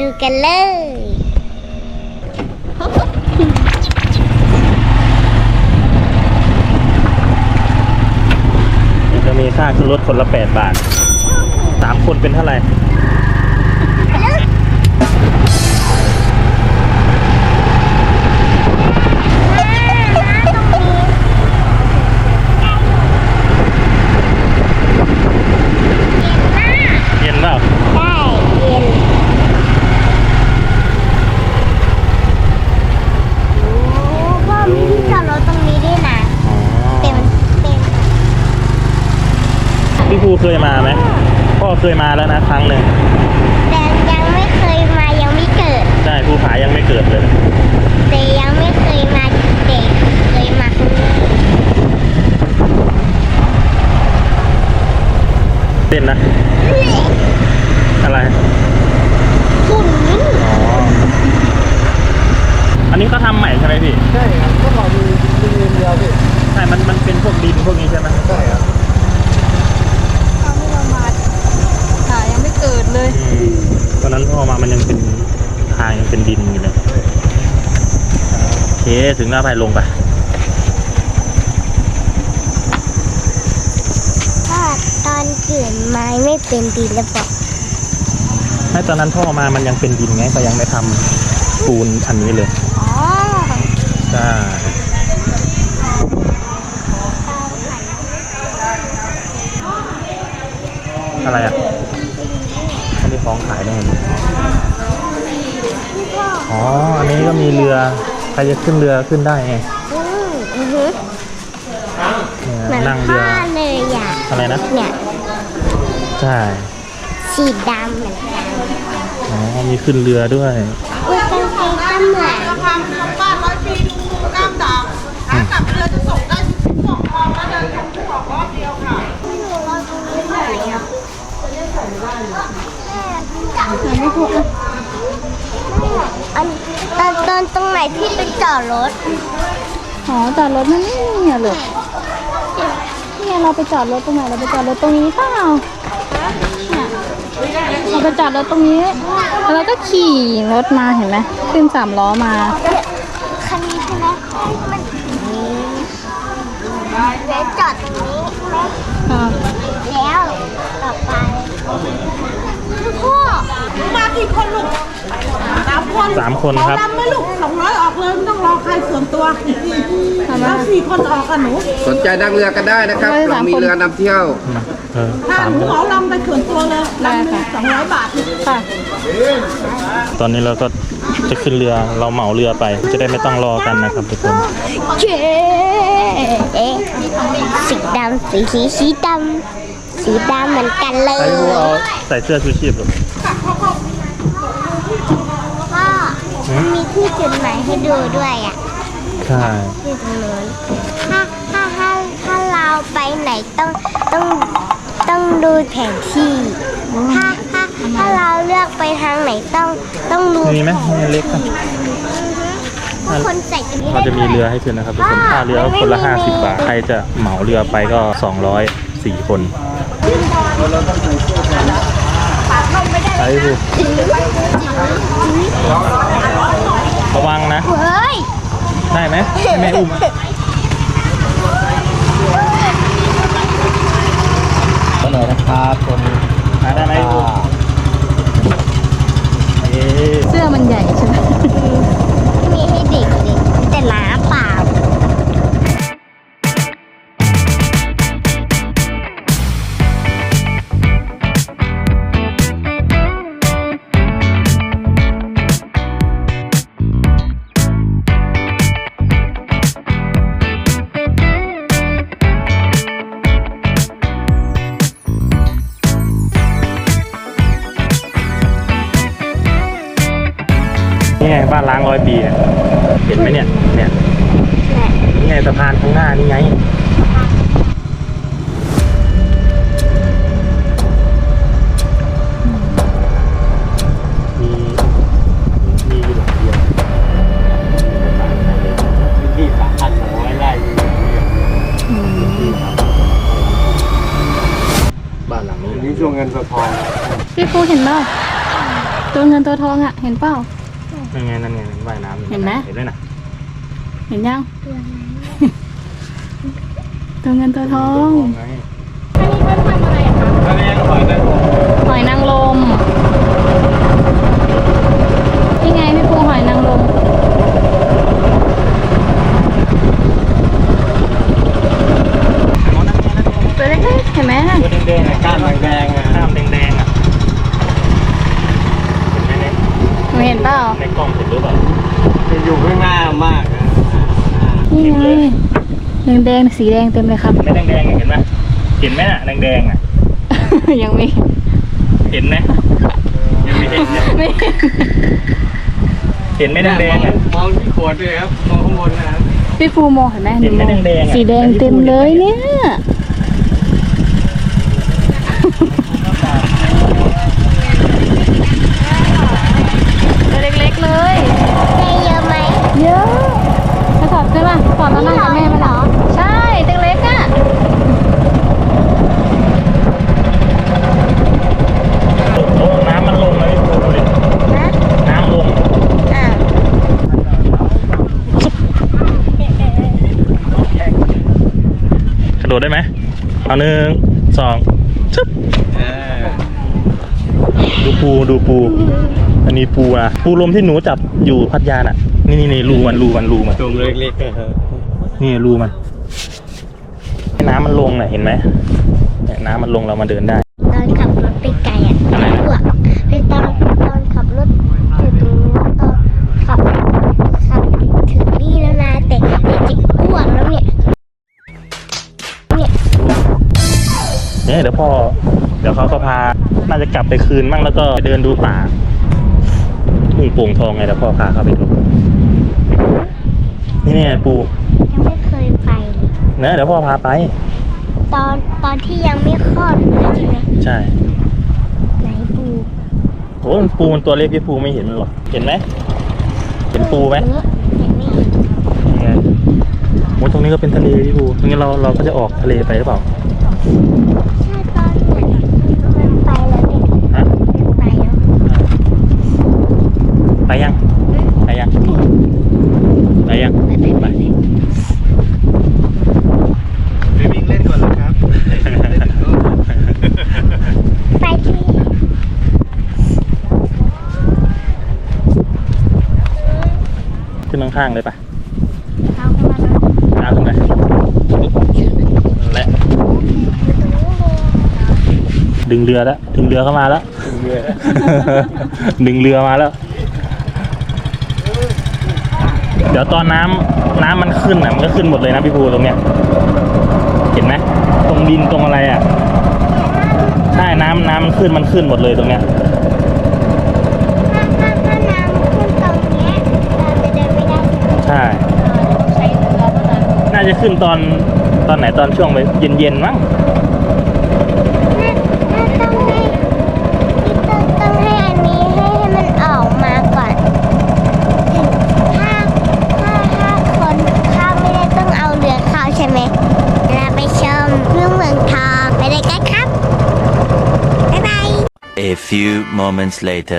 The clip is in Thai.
ดูกันเลยจะมีค่าขึ้นรถคนละ 8 บาทสามคนเป็นเท่าไหร่ เย็นเปล่า ได้เย็นโอ้พ่อมีที่จอดรถตรงนี้ด้วยนะ เต็มเต็ม พี่ภู เคยมาไหมพ่อเคยมาแล้วนะครั้งหนึ่งแต่ยังไม่เคยมายังไม่เกิด ใช่ภูผายังไม่เกิดเลย แต่ยังไม่เคยมาเด็กเคยมาครั้งแรกเต้นนะ อะไรฝุ่นอ๋ออันนี้เขาทำใหม่ใช่ไหมพี่ ใช่ครับก็บอกมีมีเงินเดียวพี่ ใช่ มันมันเป็นพวกดินพวกนี้ใช่ไหมใช่ครับ ตอนที่เรามาหายังไม่เกิดเลย อืมตอนนั้นพ่อมามันยังเป็นทางยัง เป็นดินอยู่เลยโอเคถึงหน้าไปลงไปถ้าตอนเกิดมาไม่เป็นดินแล้วบอกให้ตอนนั้นพ่อมามันยังเป็นดินไงก็ยังไม่ทำปูนอันนี้เลยอ๋อใช่อะไรอะอันนี้ของขายได้ไหม อ๋อ อันนี้ก็มีเรือ ใครจะขึ้นเรือขึ้นได้ไงอืมอือฮึเนี่ยเหมือนนั่งเรือผ้าเลยอะอะไรนะ เนี่ยใช่ สีดำเหมือนกันอ๋อ มีขึ้นเรือด้วย อุ้ยกางเกงก็เหมือน ทำทำบ้านร้อยปีดูกล้ามดาบขากลับเรือจะส่งได้ทุกสองรอบแล้วเดินส่งทุกสองรอบเดียวค่ะ อันตอนตอนตรงไหนที่เป็น จอดรถอ๋อจอดรถนั่นนี่อะลูกเนี่ยเราไปจอดรถตรงไหนเราไปจอดรถตรงนี้เปล่าเนี่ยเราไปจอดรถตรงนี้แล้วเราก็ขี่รถมาเห็นไหมขึ้นสามล้อมาคันนี้ใช่ไหมมันแล้วจอดตรงนี้ไหมอ่าแล้วต่อไปพ่อ มากี่คนลูกสาม คนสามคนครับเราลำไหม่ลูกสองร้อยออกเลยไม่ต้องรอใครส่วนตัวเราสี่คนออกกันหนูสนใจนั่งเรือกันได้นะครับ เรามีเรือนำเที่ยวเออถ้าสามหนูคน เหมาลำไปส่วนตัวเลยลำหนึ่งสองร้อยบาท ค่ะ ตอนนี้เราก็จะขึ้นเรือเราเหมาเรือไป จะได้ไม่ต้องรอกันนะครับทุกคนเจ๊เอ๊ะสีดำสีสีสีดำสีดำเหมือนกันเลใส่ยพวกเอาใส่เสื้อชูชีพหรอ พ่อ มันมีที่จุดหมายให้ดูด้วยอะใช่ที่ตรงนู้นถ้าถ้าถ้าถ้าเราไปไหนต้องต้องต้องดูแผนที่ ถ้าถ้าถ้าเราเลือกไปทางไหนต้องต้องดูมีไหมมีเล็กปะทุกคนใส่กันเราจะมีเรือให้ขึ้นนะครับทุกคนค่าเรือคนละ 50 บาท ใครจะเหมาเรือไปก็ 200สี่คนไปดู ระวังนะ เฮ้ยได้ไหมให้แม่อุ้มก็หน่อยนะครับคน นี่ไงบ้านล้างร้อยปีเนี่ยเห็นไหมเนี่ย เนี่ยนี่ไงสะพานข้างหน้านี่ไงมีมีอยู่หลังเดียวที่สามพันสองร้อยไร่บ้านหลังนี้นี่ช่วงเงินสะทอง พี่ฟูเห็นป่ะตัวเงินตัวทองอะ เห็นเปล่า นั่นไงนั่นไงว่ายน้ำอยู่เห็นไหม เห็นไหมน่ะเห็นยัง ตัวเงินตัวทองไงอันนี้หอยนะหอยนางรมนี่ไงพี่ปูหอยนางรมตัวเล็กๆเห็นไหมตัวแดงๆอะก้ามแดงๆอะก้ามแดงๆอะเห็นไหมเนี่ย หนูเห็นเปล่า ในกล้องเห็นหรือเปล่า อยู่ข้างหน้ามากนะ นี่ไงแดงๆสีแดงเต็มเลยครับ ไม่แดงๆอะเห็นไหมเห็นไหมน่ะแดงๆอะ ยังไม่เห็นไหมยังไม่เห็นเนี่ยไม่เห็นเห็นไหมแดงๆอะมองที่ขวดด้วยครับมองข้างบนนะครับพี่ปูมองเห็นไหมเห็นไหมนูมองแดงๆอะสีแดงเต็มเลยเนี่ย ตัวเล็กๆเลย ได้เยอะไหม เยอะไปสอดขึ้นมาสอดแล้วนั่งกับแม่ไหมเหรอ ใช่ตัวเล็กอะ โอ้น้ำมันลงเลยดูดิ นะ น้ำลง อ่าว กระโดดได้ไหมเอาหนึ่งสองชึบดูปูดูปู อันนี้ปูอะ ปูลมที่หนูจับอยู่พัทยาน่ะ นี่นี่นี่รูมันรูมันรูมันตรงเล็กๆนะครับนี่รูมัน น้ำมันลงน่ะเห็นไหมเนี่ยน้ำมันลงเรามาเดินได้ ดี๋ยวพ่อ เดี๋ยวเขาก็พา น่าจะกลับไปคืนมั่งแล้วก็ไปเดินดูป่าทุ่งโป่งทองไงเดี๋ยวพ่อพาเขาไปดู นี่เนี่ยปูยังไม่เคยไปเลยเนอะเดี๋ยวพ่อพาไป ตอนตอนที่ยังไม่คลอดเลยใช่ไหมใช่ไหนปูโอ้มันปูมันตัวเล็กพี่ปูไม่เห็นมันหรอก เห็นไหม เห็นปูไหมเนี่ยเห็นไหมนี่ไงโอ้ตรงนี้ก็เป็นทะเลพี่ปูตรงนี้เราเราก็จะออกทะเลไปหรือเปล่า ใช่ตอนเนี่ยมันไปแล้วเนี่ย ฮะ มันไปแล้ว ไปยัง ไปยัง ไปยัง ไปไปไปไปวิ่งเล่นก่อนเลยครับ ไปที่ ขึ้นข้างๆเลยปะเขาเข้ามาแล้วเอาขึ้นไปและ ดึงเรือแล้ว ดึงเรือเข้ามาแล้ว ดึงเรือมาแล้ว เดี๋ยวตอนน้ำน้ำมันขึ้นอะมันก็ขึ้นหมดเลยนะพี่ภูตรงเนี้ย เห็นไหมตรงดินตรงอะไรอะใช่น้ำน้ำมันขึ้นมันขึ้นหมดเลยตรงเนี้ยถ้าถ้าถ้าน้ำขึ้นตรงเนี้ยเราจะเดินไม่ได้ใช่ใช้เรือเท่านั้นน่าจะขึ้นตอนตอนไหนตอนช่วงไปเย็นๆมั้ง moments later.